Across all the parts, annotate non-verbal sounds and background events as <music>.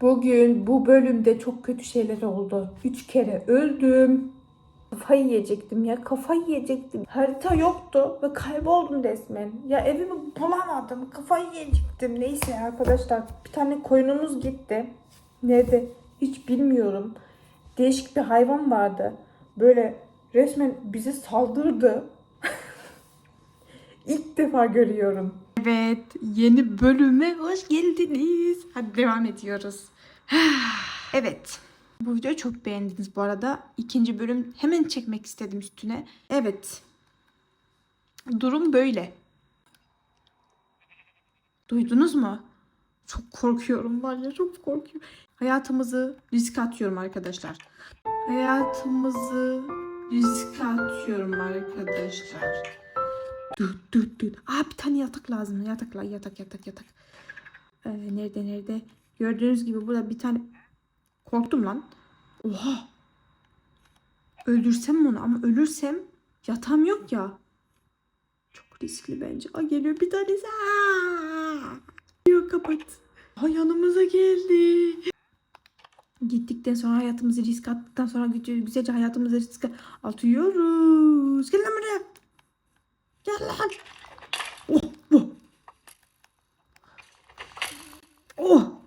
Bugün bu bölümde çok kötü şeyler oldu. Üç kere öldüm. Kafayı yiyecektim ya kafayı yiyecektim. Harita yoktu ve kayboldum resmen. Ya evimi bulamadım. Kafayı yiyecektim. Neyse arkadaşlar bir tane koyunumuz gitti. Nerede hiç bilmiyorum. Değişik bir hayvan vardı. Böyle resmen bize saldırdı. <laughs> İlk defa görüyorum. Evet, yeni bölüme hoş geldiniz. Hadi devam ediyoruz. <sighs> evet. Bu videoyu çok beğendiniz bu arada. İkinci bölüm hemen çekmek istedim üstüne. Evet. Durum böyle. Duydunuz mu? Çok korkuyorum var ya çok korkuyorum. Hayatımızı riske atıyorum arkadaşlar. Hayatımızı riske atıyorum arkadaşlar. Dur dur dur. Aa bir tane yatak lazım. Yatak yatak yatak yatak. Ee, nerede nerede? Gördüğünüz gibi burada bir tane korktum lan. Oha. Öldürsem onu ama ölürsem yatağım yok ya. Çok riskli bence. Aa geliyor bir tanesi. Aa! Yok kapat. Aa yanımıza geldi. Gittikten sonra hayatımızı risk attıktan sonra güzel- güzelce hayatımızı riske atıyoruz. Gel lan buraya. Gel lan. Oh, oh. Oh.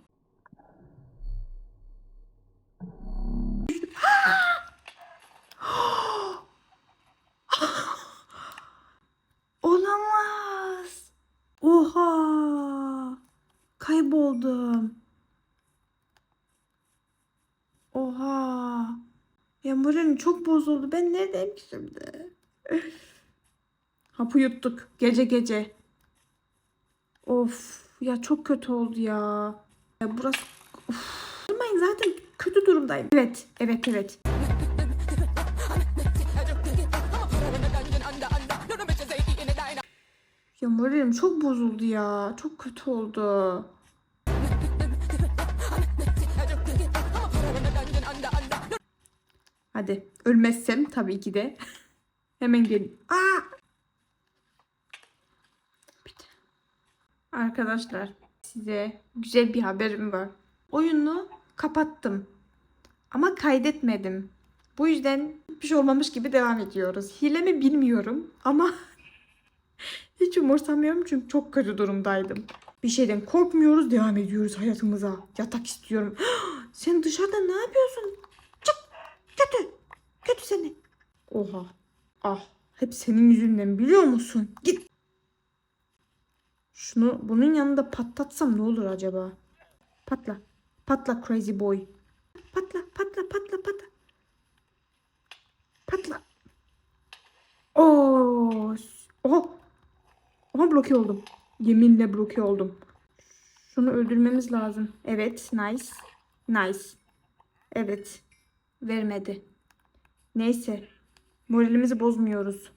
<gasps> Olamaz. Oha. Kayboldum. Oha. Ya moralim çok bozuldu. Ben neredeyim ki şimdi? Hapı yuttuk gece gece. Of ya çok kötü oldu ya. Ya burası of. Durmayın zaten kötü durumdayım. Evet evet evet. Ya moralim çok bozuldu ya. Çok kötü oldu. Hadi ölmezsem tabii ki de. <laughs> Hemen gelin. Aa! Arkadaşlar size güzel bir haberim var. Oyunu kapattım. Ama kaydetmedim. Bu yüzden bir şey olmamış gibi devam ediyoruz. Hile mi bilmiyorum ama <laughs> hiç umursamıyorum çünkü çok kötü durumdaydım. Bir şeyden korkmuyoruz, devam ediyoruz hayatımıza. Yatak istiyorum. <gasps> Sen dışarıda ne yapıyorsun? Çık! Kötü! Kötü seni. Oha. Ah. Hep senin yüzünden biliyor musun? Git. Şunu bunun yanında patlatsam ne olur acaba? Patla. Patla crazy boy. Patla patla patla patla. Patla. Oo. Oha. Oha bloke oldum. Yeminle bloke oldum. Şunu öldürmemiz lazım. Evet. Nice. Nice. Evet. Vermedi. Neyse. Moralimizi bozmuyoruz.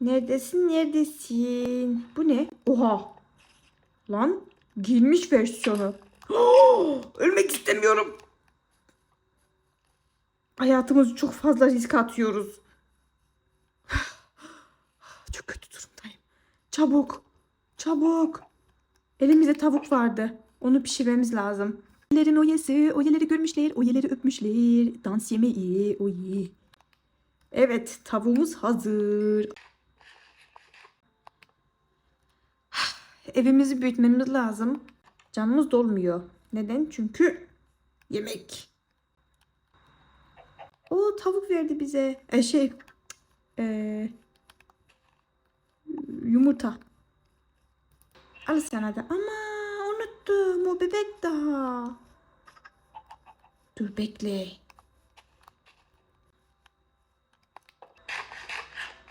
Neredesin? Neredesin? Bu ne? Oha. Lan giyinmiş versiyonu. <gasps> Ölmek istemiyorum. Hayatımızı çok fazla riske atıyoruz. <sighs> Çok kötü durumdayım. Çabuk. Çabuk. Elimizde tavuk vardı. Onu pişirmemiz lazım. Oyelerin oyası, oyeleri görmüşler, oyeleri öpmüşler. Dans yemeği, oye. Evet, tavuğumuz hazır. Evimizi büyütmemiz lazım. Canımız dolmuyor. Neden? Çünkü yemek. O tavuk verdi bize. E, şey, e, yumurta. Al sana da. Ama unuttum. O bebek daha. Dur bekle.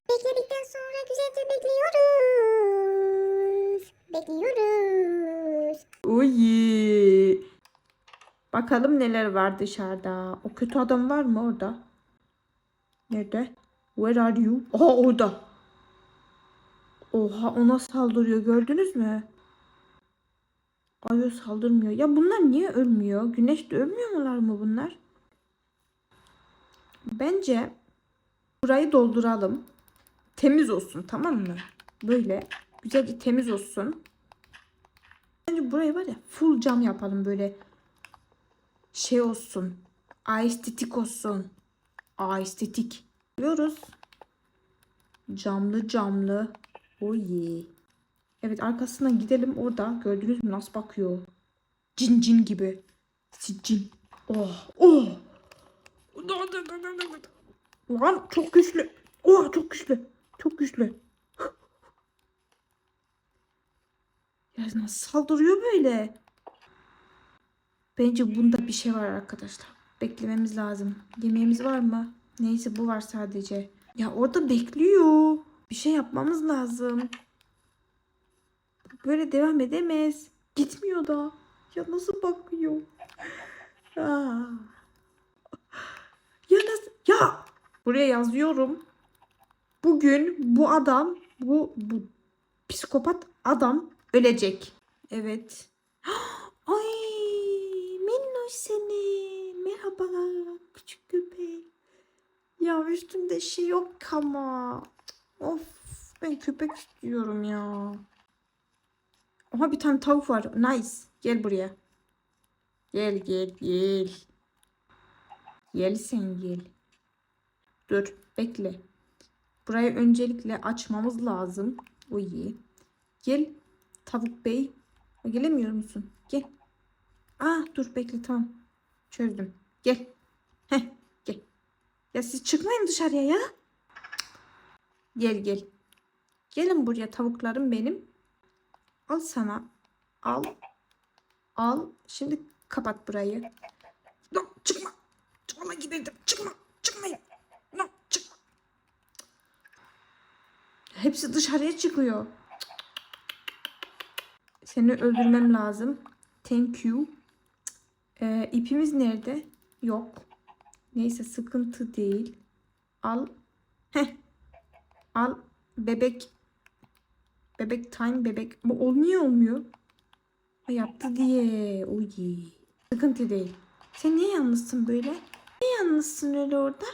Bekledikten sonra güzelce bekliyoruz. Bekliyoruz. Uy. Bakalım neler var dışarıda. O kötü adam var mı orada? Nerede? Where are you? Aha orada. Oha ona saldırıyor gördünüz mü? Ay o saldırmıyor. Ya bunlar niye ölmüyor? Güneşte ölmüyorlar mı bunlar? Bence burayı dolduralım. Temiz olsun tamam mı? Böyle güzelce temiz olsun. Bence burayı var ya full cam yapalım böyle. Şey olsun. Estetik olsun. Estetik. Diyoruz. Camlı camlı. Yeah. Evet arkasına gidelim orada. Gördünüz mü nasıl bakıyor? Cin cin gibi. Cin. Oh. Oh. Lan çok güçlü. Oh çok güçlü. Çok güçlü. <gasps> Ya nasıl saldırıyor böyle? Bence bunda bir şey var arkadaşlar. Beklememiz lazım. Yemeğimiz var mı? Neyse bu var sadece. Ya orada bekliyor. Bir şey yapmamız lazım. Böyle devam edemez. Gitmiyor da. Ya nasıl bakıyor? <laughs> Ya nasıl? Ya! Buraya yazıyorum. Bugün bu adam, bu, bu psikopat adam ölecek. Evet. <gasps> Ay minnoş seni. Merhabalar küçük köpek. Ya üstümde şey yok ama. Of ben köpek istiyorum ya. Aha bir tane tavuk var. Nice. Gel buraya. Gel gel gel. Gel sen gel. Dur bekle. Burayı öncelikle açmamız lazım. O iyi. Gel tavuk bey. Gelemiyor musun? Gel. Aa dur bekle tamam. Çözdüm. Gel. Heh gel. Ya siz çıkmayın dışarıya ya. Gel gel. Gelin buraya tavuklarım benim. Al sana. Al. Al. Şimdi kapat burayı. No, çıkma. Çıkma gidelim. Çıkma. Çıkmayın. No, çıkma. Hepsi dışarıya çıkıyor. Seni öldürmem lazım. Thank you. Ee, ipimiz nerede? Yok. Neyse sıkıntı değil. Al. Heh. Al. Bebek. Bebek time bebek. Bu ol niye olmuyor? Ha, yaptı diye. Oy. Sıkıntı değil. Sen niye yalnızsın böyle? Niye yalnızsın öyle orada?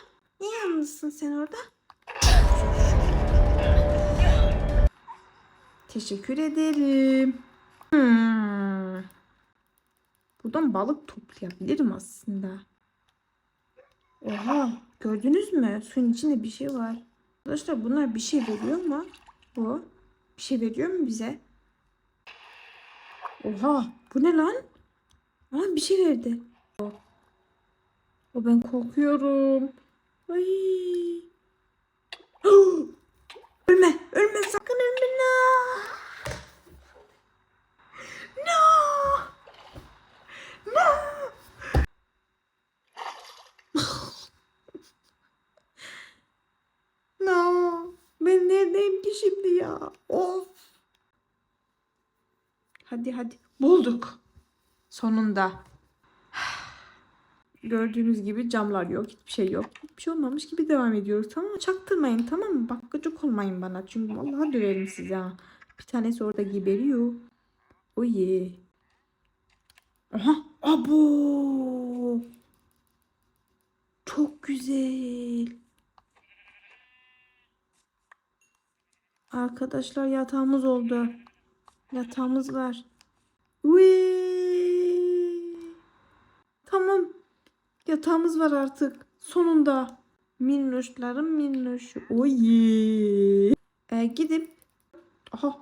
Niye yalnızsın sen orada? Teşekkür ederim. Hmm. Buradan balık toplayabilirim aslında. Oha gördünüz mü? Suyun içinde bir şey var. Arkadaşlar bunlar bir şey veriyor mu? Bu. Bir şey veriyor mu bize? Oha bu ne lan? Aa bir şey verdi. O, o ben korkuyorum. Ay. <gasps> ölme, ölme sakın ölme. No. No. No. No. Ben neredeyim ki şimdi ya? Of. Hadi hadi. Bulduk. Sonunda. Gördüğünüz gibi camlar yok. Hiçbir şey yok. Hiçbir şey olmamış gibi devam ediyoruz. Tamam mı? Çaktırmayın tamam mı? Bak gıcık olmayın bana. Çünkü vallahi döverim size ha. Bir tanesi orada geberiyor. Oye. Aha. Abo. Çok güzel. Arkadaşlar yatağımız oldu. Yatağımız var. Uy. Tamam. Yatağımız var artık. Sonunda. Minnoşlarım minnoşu. Oy. Ee, gidip. Aha.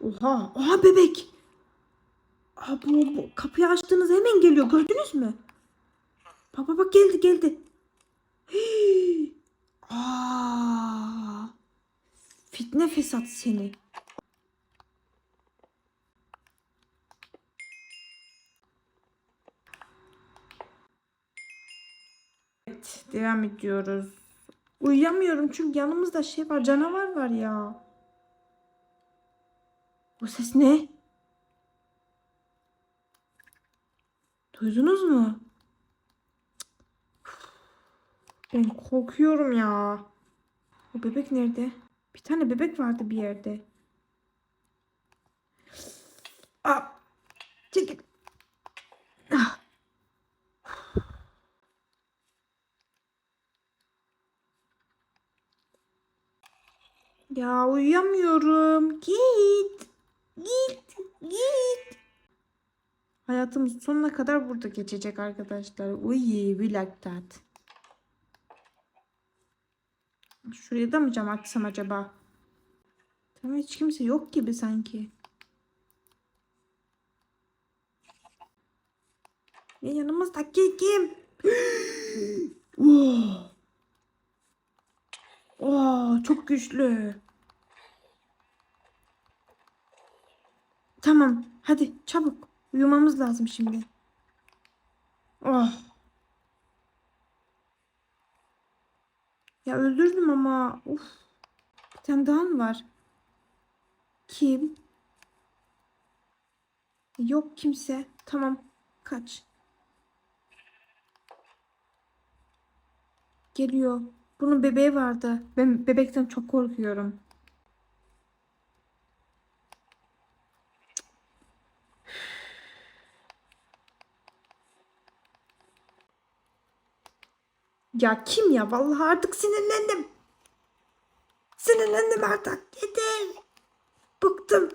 Oha. Oha bebek. Aa, bu, bu kapıyı açtığınız hemen geliyor. Gördünüz mü? Bak bak bak geldi geldi. Hii. Aa. Fitne fesat seni. Evet, devam ediyoruz. Uyuyamıyorum çünkü yanımızda şey var, canavar var ya. O ses ne? Duydunuz mu? Ben korkuyorum ya. O bebek nerede? Bir tane bebek vardı bir yerde. Aa, çekil. Ah. Ya uyuyamıyorum. Git. Git. Git. Hayatımız sonuna kadar burada geçecek arkadaşlar. Uy, we like that. Şuraya da mı cam açsam acaba? Tamam hiç kimse yok gibi sanki. Ya yanımızdaki kim? <gasps> oh. Oh, çok güçlü. Tamam, hadi çabuk. Uyumamız lazım şimdi. Oh. Ya öldürdüm ama. Uf. Bir tane daha mı var? Kim? Yok kimse. Tamam. Kaç. Geliyor. Bunun bebeği vardı. Ben bebekten çok korkuyorum. Ya kim ya? Vallahi artık sinirlendim. Sinirlendim artık. Yeter. Bıktım.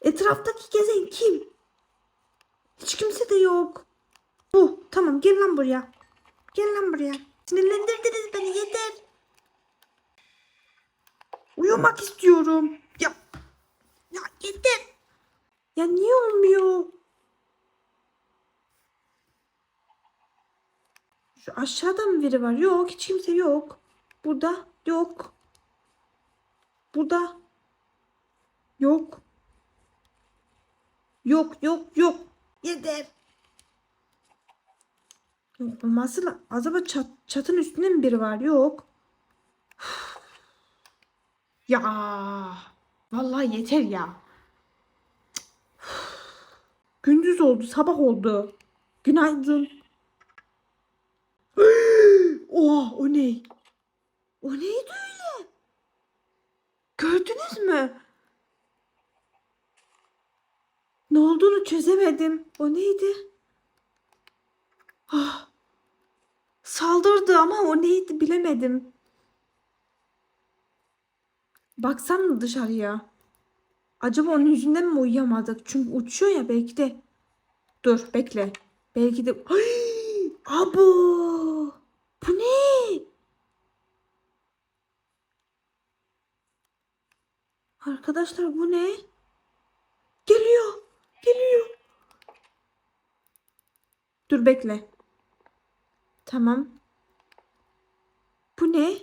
Etraftaki gezen kim? Hiç kimse de yok. Bu. Tamam gel lan buraya. Gel lan buraya. Sinirlendirdiniz beni yeter. Uyumak istiyorum. Ya. Ya yeter. Ya niye olmuyor? Şu aşağıda mı biri var? Yok hiç kimse yok. Burada yok. Burada yok. Yok yok yok. Yeter. Yok olması la- Acaba çat, çatın üstünde mi biri var? Yok. Ya. Vallahi yeter ya. Gündüz oldu, sabah oldu. Günaydın. Oha o ne? O neydi öyle? Gördünüz mü? Ne olduğunu çözemedim. O neydi? Ah. Saldırdı ama o neydi bilemedim. Baksam mı dışarıya? Acaba onun yüzünden mi uyuyamadık? Çünkü uçuyor ya belki de. Dur bekle. Belki de... Ay, abo! Bu ne? Arkadaşlar bu ne? Geliyor. Geliyor. Dur bekle. Tamam. Bu ne?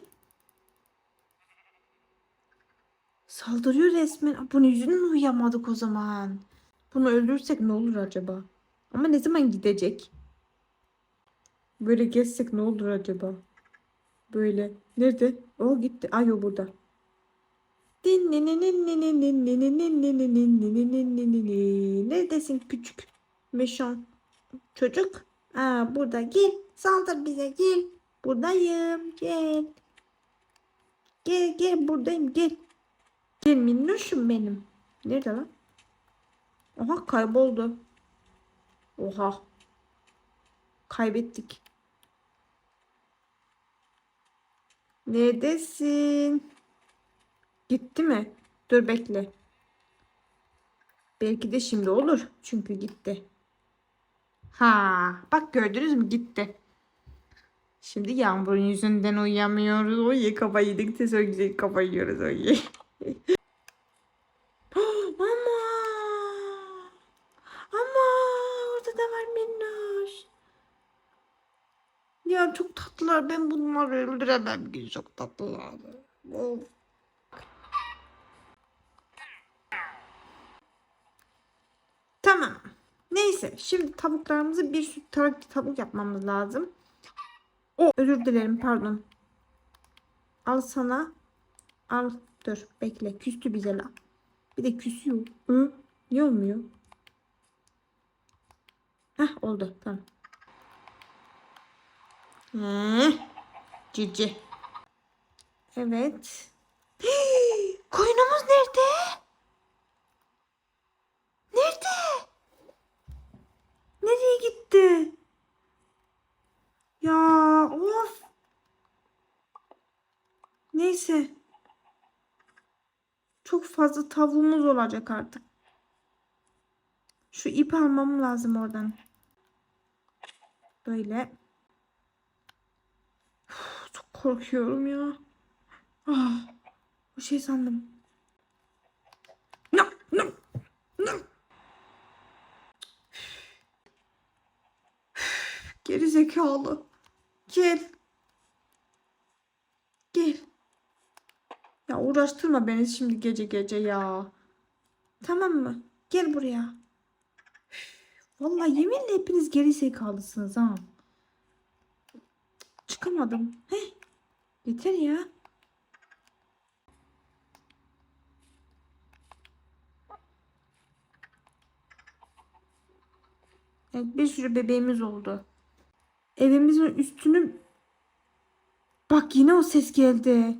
Saldırıyor resmen. Bunun yüzünden uyuyamadık o zaman. Bunu öldürsek ne olur acaba? Ama ne zaman gidecek? Böyle gezsek ne olur acaba? Böyle. Nerede? O gitti. Ay o burada. Neredesin küçük meşon çocuk? Aa, burada gel. Saldır bize gel. Buradayım. Gel. Gel gel buradayım gel. Gel minnoşum benim. Nerede lan? Oha kayboldu. Oha. Kaybettik. Neredesin? Gitti mi? Dur bekle. Belki de şimdi olur. Çünkü gitti. Ha, bak gördünüz mü gitti. Şimdi yağmurun yüzünden uyuyamıyoruz. Oy kafayı yedik. Tez güzel kafayı yiyoruz. Oy. <gasps> Ama. Ama orada da var minnoş. Ya çok tatlılar. Ben bunları öldüremem ki. Çok tatlılar. Of. Tamam. Neyse. Şimdi tavuklarımızı bir sürü tavuk, tavuk yapmamız lazım. Özür dilerim pardon. Al sana. Al. Dur bekle. Küstü bize la. Bir de küsüyor. Hı? Niye olmuyor? Heh oldu. Tamam. Heh. Cici. Evet. Koyunumuz nerede? Nerede? Nereye gitti? Ya of. Neyse. Çok fazla tavuğumuz olacak artık. Şu ip almam lazım oradan. Böyle. Çok korkuyorum ya. Ah, bu şey sandım. No, no, no. Geri zekalı. Gel. Ya uğraştırma beni şimdi gece gece ya. Tamam mı? Gel buraya. Üf, Vallahi yeminle hepiniz geri zekalısınız ha. Çıkamadım. Heh. Yeter ya. Evet, bir sürü bebeğimiz oldu. Evimizin üstünü... Bak yine o ses geldi.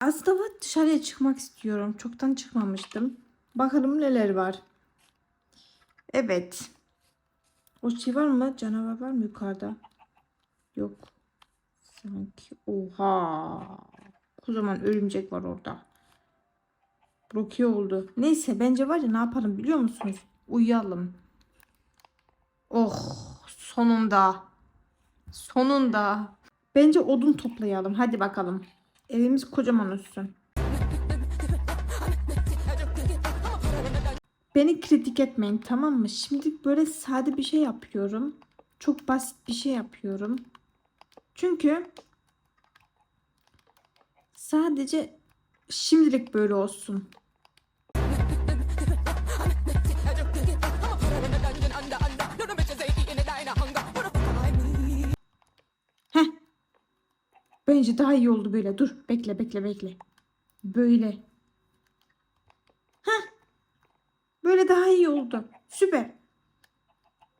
Aslında dışarıya çıkmak istiyorum. Çoktan çıkmamıştım. Bakalım neler var. Evet. O şey var mı? Canavar var mı yukarıda? Yok. Sanki. Oha. Kocaman örümcek var orada. Bloke oldu. Neyse bence var ya ne yapalım biliyor musunuz? Uyuyalım. Oh sonunda. Sonunda. Bence odun toplayalım. Hadi bakalım. Evimiz kocaman olsun. Beni kritik etmeyin tamam mı? Şimdi böyle sade bir şey yapıyorum. Çok basit bir şey yapıyorum. Çünkü sadece şimdilik böyle olsun. Bence daha iyi oldu böyle. Dur bekle bekle bekle. Böyle. Heh. Böyle daha iyi oldu. Süper.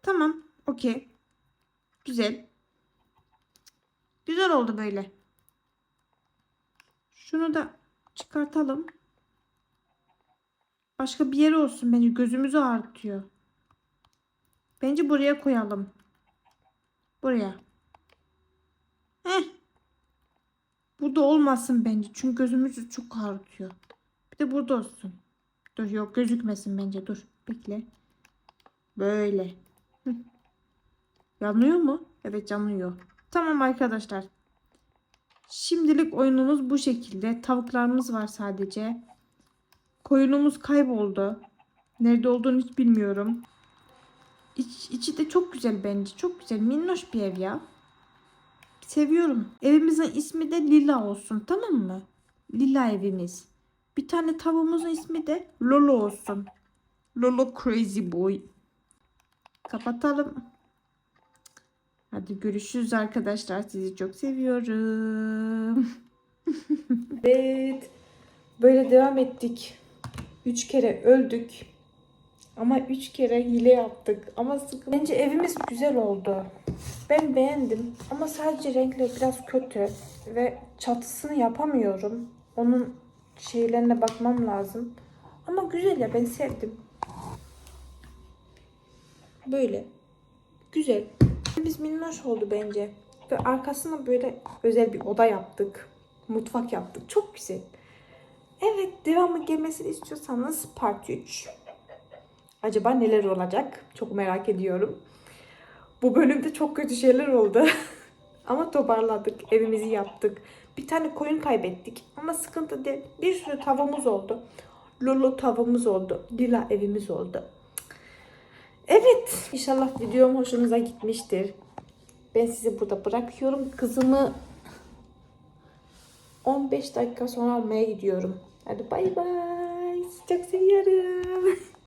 Tamam. Okey. Güzel. Güzel oldu böyle. Şunu da çıkartalım. Başka bir yere olsun bence. Gözümüzü ağrıtıyor. Bence buraya koyalım. Buraya. Heh. Burada olmasın bence. Çünkü gözümüzü çok ağrıtıyor. Bir de burada olsun. Dur yok gözükmesin bence. Dur bekle. Böyle. Yanıyor mu? Evet yanıyor. Tamam arkadaşlar. Şimdilik oyunumuz bu şekilde. Tavuklarımız var sadece. Koyunumuz kayboldu. Nerede olduğunu hiç bilmiyorum. İç, içi de çok güzel bence. Çok güzel. Minnoş bir ev ya. Seviyorum. Evimizin ismi de Lila olsun tamam mı? Lila evimiz. Bir tane tavuğumuzun ismi de Lolo olsun. Lolo Crazy Boy. Kapatalım. Hadi görüşürüz arkadaşlar. Sizi çok seviyorum. <laughs> evet. Böyle devam ettik. Üç kere öldük. Ama üç kere hile yaptık. Ama sıkıntı. Bence evimiz güzel oldu. Ben beğendim. Ama sadece renkleri biraz kötü. Ve çatısını yapamıyorum. Onun şeylerine bakmam lazım. Ama güzel ya ben sevdim. Böyle. Güzel. Biz minnoş oldu bence. Ve arkasına böyle özel bir oda yaptık. Mutfak yaptık. Çok güzel. Evet devamı gelmesini istiyorsanız part 3. Acaba neler olacak? Çok merak ediyorum. Bu bölümde çok kötü şeyler oldu. <laughs> Ama toparladık. Evimizi yaptık. Bir tane koyun kaybettik. Ama sıkıntı değil. Bir sürü tavamız oldu. Lolo tavamız oldu. Lila evimiz oldu. Evet. İnşallah videom hoşunuza gitmiştir. Ben sizi burada bırakıyorum. Kızımı 15 dakika sonra almaya gidiyorum. Hadi bay bay. Çok seviyorum. <laughs>